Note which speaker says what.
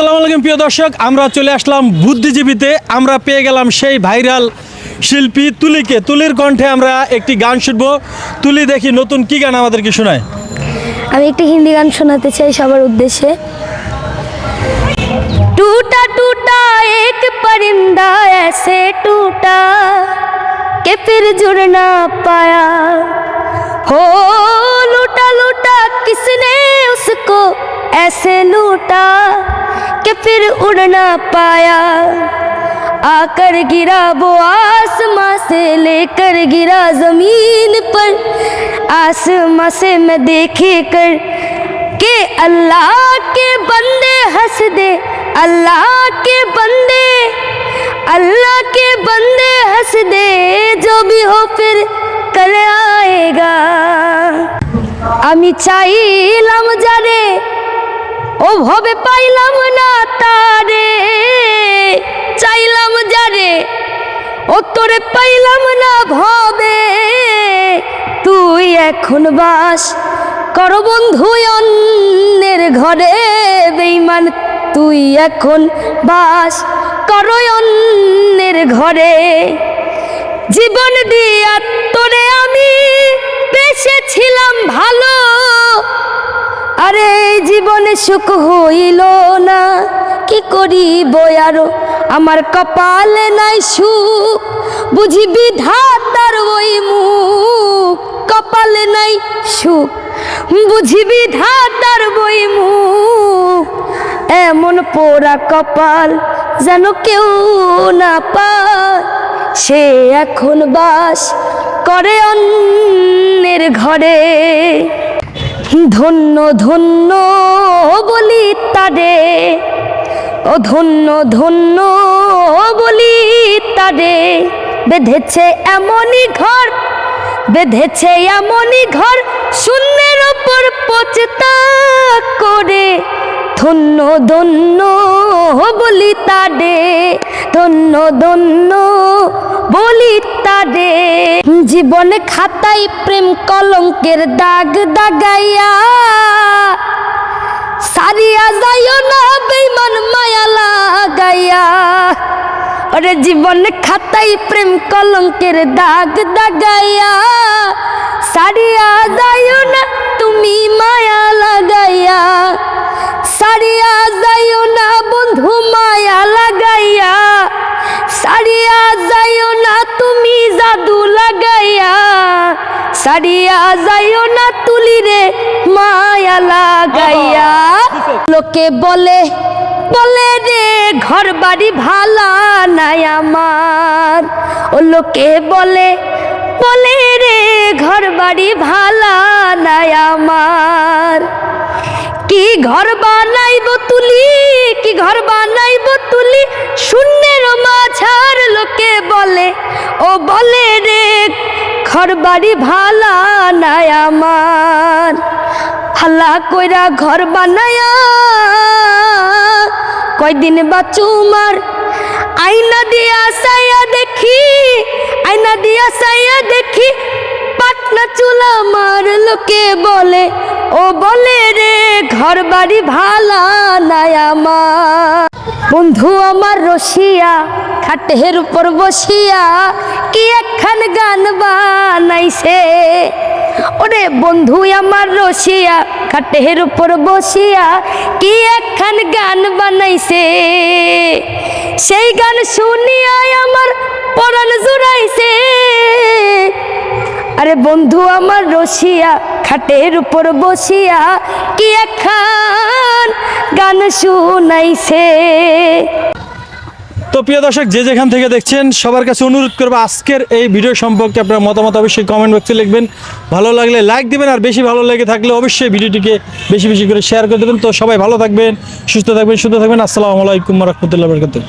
Speaker 1: আসসালামু আলাইকুম প্রিয় দর্শক আমরা চলে আসলাম বুদ্ধিজীবীতে আমরা পেয়ে গেলাম সেই ভাইরাল শিল্পী তুলিকে তুলির কণ্ঠে আমরা একটি গান শুনবো তুলি দেখি নতুন কি গান আমাদেরকে শোনায়
Speaker 2: আমি একটি হিন্দি গান শোনাতে চাই সবার উদ্দেশ্যে टूटा टूटा एक परिंदा ऐसे टूटा कि फिर जुड़ ना पाया हो लूटा लूटा किसने उसको ऐसे लूटा कि फिर उड़ ना पाया आकर गिरा वो आसमां से लेकर गिरा जमीन पर आसमां से मैं देखे कर के अल्लाह के बंदे हंस दे अल्लाह के बंदे अल्लाह के बंदे हंस दे जो भी हो फिर कल आएगा আমি চাইলাম যারে ও ভবে পাইলাম না তারে, চাইলাম যারে ও তোরে পাইলাম না ভবে। তুই এখন বাস কর বন্ধু অন্যের ঘরে বেইমান তুই এখন বাস কর অন্যের ঘরে। জীবন দিয়া তোরে আমি বেসেছিলাম ভালো জীবনে সুখ হইল না। কি করিব আরও? আমার কপালে নাই সুখ। বুঝি বিধাতার ওই মুখ। কপালে নাই সুখ। বুঝি বিধাতার বই মুখ। এমন পোড়া কপাল যেন কেউ না পায়। সে এখন বাস করে অন্যের ঘরে। ধন্য ধন্য বলি তারে। ও ধন্য ধন্য বলি তারে। বেঁধেছে এমনই ঘর, বেঁধেছে এমনই ঘর, শূন্যের ওপর পচতা করে। ধন্য ধন্য বলি তারে, ধন্য ধন্য বলি তারে জীবনে খাতায় প্রেম কলঙ্কের দাগ দাগাইয়া, সারিয়া যাইও না বেইমান মায়া লাগাইয়া। ওরে জীবনে খাতাই প্রেম কলঙ্কের দাগ দাগাইয়া, সারিয়া যাইও না তুমি মায়া লাগাইয়া। সারিয়া যাইও না তুলি রে মায়া লাগাইয়া। লোকে বলে বলে রে ঘর বাড়ি ভালা নাই আমার। ও লোকে বলে বলে রে ঘর বাড়ি ভালা নাই আমার। কি ঘর বানাইব তুলি, কি ঘর বানাইব তুলি, শূন্যের মাঝার লোকে বলে। ও বলে রে ঘর বাড়ি ভালা নাই আমার। হাল্লা কইরা ঘর বানায়া কয়দিন বাচুমার আইনা দিয়া সাইয়া দেখি আইনা দিয়া সাইয়া দেখি, পাটনা চুলা মার লোকে বলে, ও বলে রে ঘর বাড়ি ভালা নাই আমার। বন্ধু আমার রসিয়া খাটের উপর বসিয়া কি একখান গান বানাইছে? ওরে বন্ধু আমার রসিয়া, খাটের উপর বসিয়া কি একখান গান বানাইছে? সেই গান শুনিয়া আমার পরাণ জুড়াইছে। আরে বন্ধু আমার রসিয়া, খাটের উপর বসিয়া কি একখান গান শুনাইছে?
Speaker 1: তো প্রিয় দর্শক, যে যেখান থেকে দেখছেন, সবার কাছে অনুরোধ করব আজকের এই ভিডিও সম্পর্কে আপনার মতামত অবশ্যই কমেন্ট বক্সে লিখবেন। ভালো লাগলে লাইক দিবেন আর বেশি ভালো লেগে থাকলে অবশ্যই ভিডিওটিকে বেশি বেশি করে শেয়ার করে দেবেন। তো সবাই ভালো থাকবেন, সুস্থ থাকবেন সুস্থ থাকবেন। আসসালামু আলাইকুম রহমতুল্লাহ বরকাতুহ।